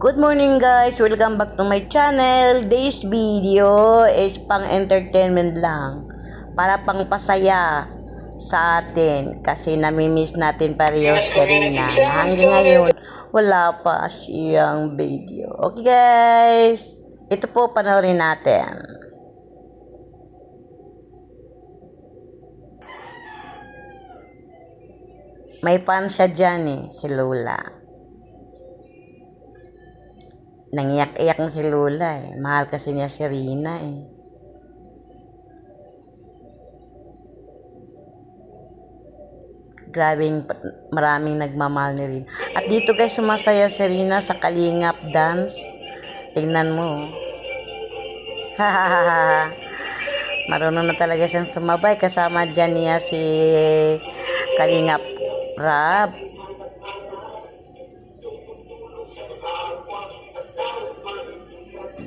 Good morning guys! Welcome back to my channel. This video is pang entertainment lang. Para pang pasaya sa atin. Kasi namimiss natin pareho si Rina. Na hanggang ngayon, wala pa siyang video. Okay guys! Ito po panoorin natin. May fan siya dyan eh, si Lola. Nangiyak-iyak na si Lola eh. Mahal kasi niya si Rina eh. Pat- maraming nagmamahal ni Rina. At dito guys, sumasaya si Rina sa Kalingap dance. Tingnan mo. Hahaha. Marunong na talaga siyang sumabay. Kasama dyan niya si Kalingap Rab.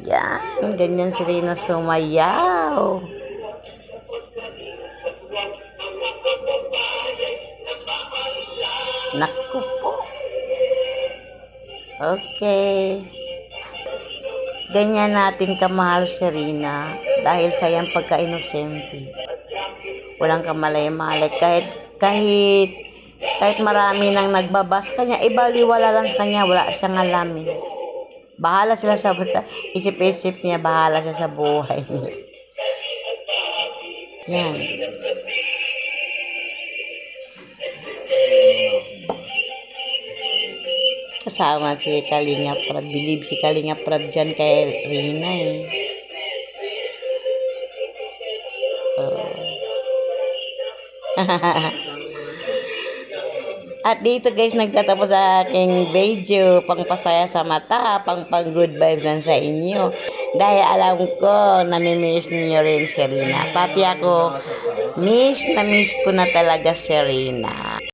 Yan, ganyan si Rina sumayaw. Naku po. Okay. Ganyan natin kamahal si Rina dahil sa iyang pagka-inosente. Walang kamalay-malay. Kahit, kahit, kahit marami nang nagbabas kanya, ibaliwala lang sa kanya, wala siyang alam eh. Bahala sila sa, sa isip-isip niya, bahala siya sa buhay niya. Yan. Kasama si Kalinga Prab. Believe si Kalinga Prab dyan kay Rina eh. Oh. At dito guys, nagtatapos sa aking video, pang pasaya sa mata, pang pang good vibes lang sa inyo. Dahil alam ko, namimiss niyo rin si Rina. Pati ako, miss na miss ko na talaga si Rina.